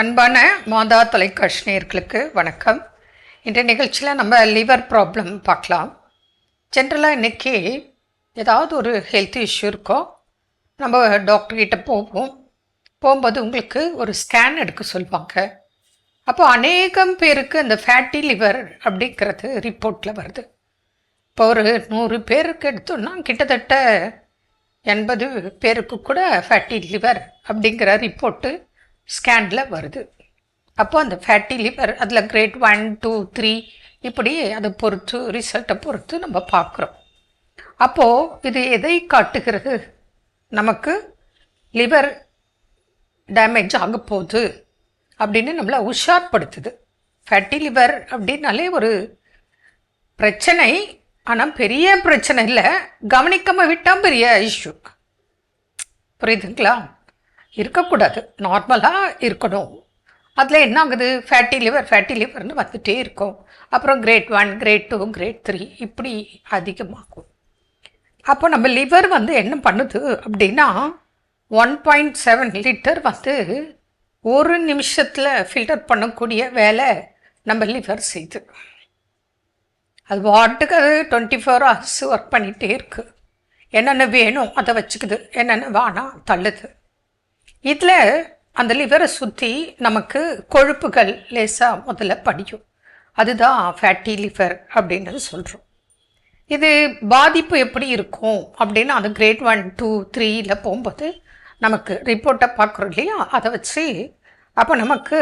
அன்பான மாதா தொலைக்காட்சினியர்களுக்கு வணக்கம். இன்றைய நிகழ்ச்சியில் நம்ம லிவர் ப்ராப்ளம் பார்க்கலாம். ஜென்ரலாக இன்றைக்கி ஏதாவது ஒரு ஹெல்த் இஷ்யூ இருக்கோ நம்ம டாக்டர்கிட்ட போவோம். போகும்போது உங்களுக்கு ஒரு ஸ்கேன் எடுக்க சொல்லுவாங்க. அப்போ அநேகம் பேருக்கு அந்த ஃபேட்டி லிவர் அப்படிங்கிறது ரிப்போர்ட்டில் வருது. இப்போ ஒரு நூறு பேருக்கு எடுத்தோம்னா கிட்டத்தட்ட எண்பது பேருக்கு கூட ஃபேட்டி லிவர் அப்படிங்கிற ரிப்போர்ட்டு ஸ்கேனில் வருது. அப்போது அந்த ஃபேட்டி லிவர் அதில் கிரேட் ஒன் டூ த்ரீ இப்படி அதை பொறுத்து ரிசல்ட்டை பொறுத்து நம்ம பார்க்குறோம். அப்போது இது எதை காட்டுகிறது? நமக்கு லிவர் டேமேஜ் ஆக போகுது அப்படின்னு நம்மளை உஷார்படுத்துது. ஃபேட்டி லிவர் அப்படின்னாலே ஒரு பிரச்சனை ஆனால் பெரிய பிரச்சனை இல்லை. கவனிக்காமல் விட்டால் பெரிய இஷ்யூ புரியுதுங்களா? இருக்கக்கூடாது. நார்மலாக இருக்கணும். அதில் என்ன ஆகுது? ஃபேட்டி லிவர் ஃபேட்டி லிவர்னு வந்துகிட்டே இருக்கும். அப்புறம் grade one grade two grade three இப்படி அதிகமாகும். அப்போ நம்ம லிவர் வந்து என்ன பண்ணுது அப்படின்னா ஒன் பாயிண்ட் செவன் லிட்டர் வந்து ஒரு நிமிஷத்தில் ஃபில்டர் பண்ணக்கூடிய வேலை நம்ம லிவர் செய்யுது அது வாட்டுக்கு அது டுவெண்ட்டி ஃபோர் ஹவர்ஸ் ஒர்க் பண்ணிகிட்டே இருக்குது என்னென்ன வேணும் அதை வச்சுக்குது என்னென்ன வேணாம் தள்ளுது. இதில் அந்த லிவரை சுற்றி நமக்கு கொழுப்புகள் லேசாக முதல்ல படியும். அதுதான் ஃபேட்டி லிவர் அப்படின்னு சொல்கிறோம் இது பாதிப்பு எப்படி இருக்கும் அப்படின்னு அது கிரேட் ஒன் டூ த்ரீயில் போகும்போது நமக்கு ரிப்போர்ட்டை பார்க்குறோம் இல்லையா? அதை வச்சு அப்போ நமக்கு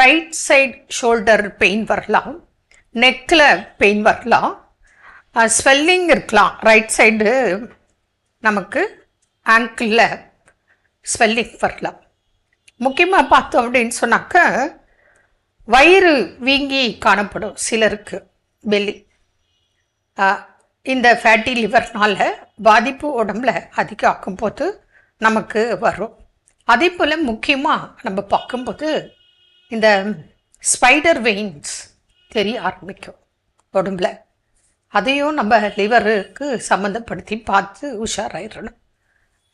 ரைட் சைட் ஷோல்டர் பெயின் வரலாம் நெக்கில் பெயின் வரலாம் ஸ்வெல்லிங் இருக்கலாம். ரைட் சைடு நமக்கு ஆங்கிளில் ஸ்வெல்லிங் வரலாம். முக்கியமாக பார்த்தோம் அப்படின்னு சொன்னாக்க வயிறு வீங்கி காணப்படும் சிலருக்கு பெல்லி இந்த ஃபேட்டி லிவர்னால் பாதிப்பு உடம்புல அதிகம் ஆக்கும்போது நமக்கு வரும். அதே போல் முக்கியமாக நம்ம பார்க்கும்போது இந்த ஸ்பைடர் வெயின்ஸ் தெரிய ஆரம்பிக்கும் உடம்புல. அதையும் நம்ம லிவருக்கு சம்மந்தப்படுத்தி பார்த்து உஷாராயிடணும்.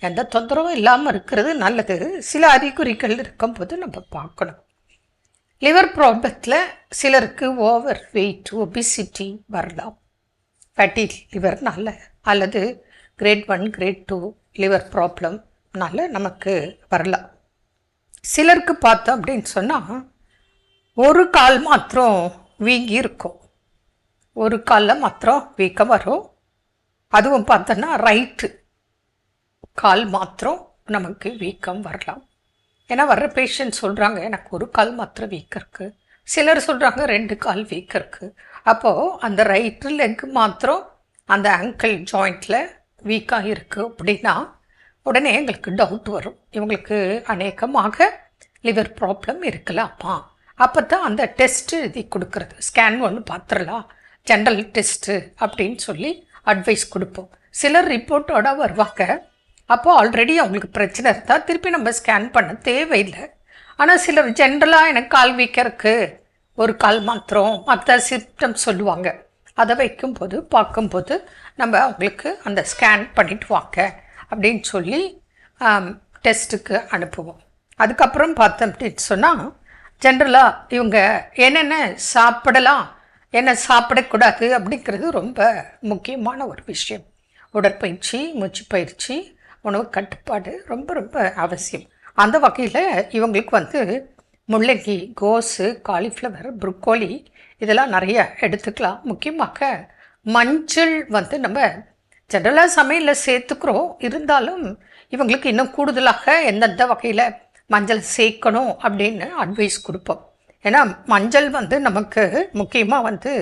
எந்த தொந்தரவும் இல்லாமல் இருக்கிறது நல்லது. சில அறிகுறிகள் இருக்கும்போது நம்ம பார்க்கணும். லிவர் ப்ராப்ளத்தில் சிலருக்கு ஓவர் வெயிட் ஒபிசிட்டி வரலாம். ஃபேட்டி லிவர்னால அல்லது grade one grade two liver ப்ராப்ளம்னால நமக்கு வரலாம். சிலருக்கு பார்த்தோம் அப்படின்னு சொன்னால் ஒரு கால் மாத்திரம் வீங்கி இருக்கும். ஒரு காலில் மாத்திரம் வீக்கம் வரும். அதுவும் பார்த்தோன்னா ரைட்டு கால் மாத்திரம் நமக்கு வீக்கம் வரலாம். ஏன்னா வர்ற பேஷண்ட் சொல்கிறாங்க எனக்கு ஒரு கால் மாத்திரம் வீக்கம் இருக்குது சிலர் சொல்கிறாங்க ரெண்டு கால் வீக்கம் இருக்குது அப்போது அந்த ரைட்டு லெக்கு மாத்திரம் அந்த ஆங்கிள் ஜாயிண்டில் வீக்காக இருக்குது அப்படின்னா உடனே எங்களுக்கு டவுட் வரும். இவங்களுக்கு அநேகமாக லிவர் ப்ராப்ளம் இருக்கலாமா? அப்போ தான் அந்த டெஸ்ட்டு எழுதி கொடுக்குறது. ஸ்கேன் ஒன்று பார்த்துடலாம் ஜென்ரல் டெஸ்ட்டு அப்படின்னு சொல்லி அட்வைஸ் கொடுப்போம். சிலர் ரிப்போர்ட்டோட வருவாங்க. அப்போது ஆல்ரெடி அவங்களுக்கு பிரச்சனை இருந்தால் திருப்பி நம்ம ஸ்கேன் பண்ண தேவையில்லை. ஆனால் சிலர் ஜென்ரலாக எனக்கு கால் வீக்க இருக்குது ஒரு கால் மாத்திரம் மற்ற சிம்டம் சொல்லுவாங்க. அதை வைக்கும்போது பார்க்கும்போது நம்ம அவங்களுக்கு அந்த ஸ்கேன் பண்ணிட்டு வாங்க அப்படின்னு சொல்லி டெஸ்ட்டுக்கு அனுப்புவோம். அதுக்கப்புறம் பார்த்தோம் அப்படின்னு சொன்னால் ஜென்ரலாக இவங்க என்னென்ன சாப்பிடலாம் என்ன சாப்பிடக்கூடாது அப்படிங்கிறது ரொம்ப முக்கியமான ஒரு விஷயம். உடற்பயிற்சி மூச்சு பயிற்சி உணவு கட்டுப்பாடு ரொம்ப ரொம்ப அவசியம். அந்த வகையில் இவங்களுக்கு வந்து முள்ளங்கி கோஸு காலிஃப்ளவர் புரோக்கோலி இதெல்லாம் நிறைய எடுத்துக்கலாம். முக்கியமாக மஞ்சள் வந்து நம்ம ஜென்ரலாக சமையலில் சேர்த்துக்கிறோம். இருந்தாலும் இவங்களுக்கு இன்னும் கூடுதலாக எந்தெந்த வகையில் மஞ்சள் சேர்க்கணும் அப்படின்னு அட்வைஸ் கொடுப்போம். ஏன்னா மஞ்சள் வந்து நமக்கு முக்கியமாக வந்து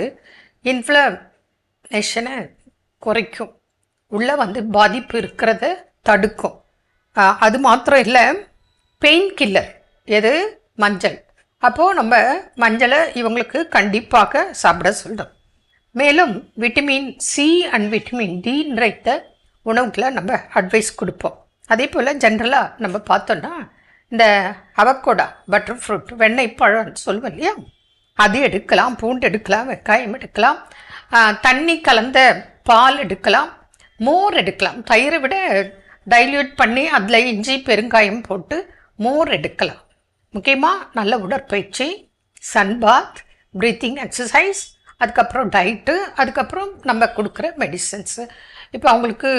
இன்ஃப்ளமேஷனை குறைக்கும். உள்ளே வந்து பாதிப்பு இருக்கிறத. தடுக்கும். அது மாத்திரம் இல்லை பெயின் கில்லர் எது? மஞ்சள். அப்போது நம்ம மஞ்சளை இவங்களுக்கு கண்டிப்பாக சாப்பிட சொல்கிறோம் மேலும் vitamin C and vitamin D நிறைத்த உணவுகளை நம்ம அட்வைஸ் கொடுப்போம். அதே போல் ஜென்ரலாக நம்ம பார்த்தோன்னா இந்த அவக்கோடா பட்டர் ஃப்ரூட் வெண்ணெய் பழம்னு சொல்லுவோம் இல்லையா? அது எடுக்கலாம் பூண்டு எடுக்கலாம் வெங்காயம் எடுக்கலாம் தண்ணி கலந்த பால் எடுக்கலாம் மோர் எடுக்கலாம். தயிரை விட டைல்யூட் பண்ணி அதில் இஞ்சி பெருங்காயம் போட்டு மோர் எடுக்கலாம். முக்கியமாக நல்ல உடற்பயிற்சி சன்பாத் ப்ரீத்திங் எக்ஸசைஸ் அதுக்கப்புறம் டயட்டு அதுக்கப்புறம் நம்ம கொடுக்குற மெடிசன்ஸு இப்போ அவங்களுக்கு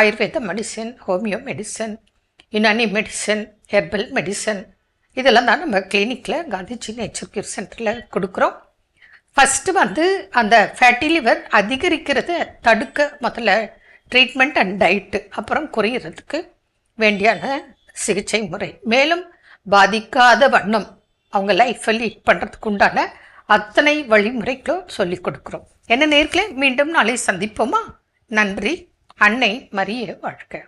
Ayurveda medicine homeo medicine Unani medicine herbal medicine இதெல்லாம் தான் நம்ம கிளினிக்கில் காந்திஜி நேச்சர் கியூர் சென்டரில் கொடுக்குறோம். ஃபஸ்ட்டு வந்து அந்த ஃபேட்டி லிவர் அதிகரிக்கிறத தடுக்க முதல்ல ட்ரீட்மெண்ட் அண்ட் டயட்டு அப்புறம் குறையிறதுக்கு வேண்டியான சிகிச்சை முறை. மேலும் பாதிக்காத வண்ணம் அவங்க லைஃப்பை லீட் பண்ணுறதுக்கு உண்டான அத்தனை வழிமுறைகளும் சொல்லிக் கொடுக்குறோம். என்ன நேர்களே மீண்டும் நாளை சந்திப்போமா? நன்றி அன்னை மரிய வாழ்க்கை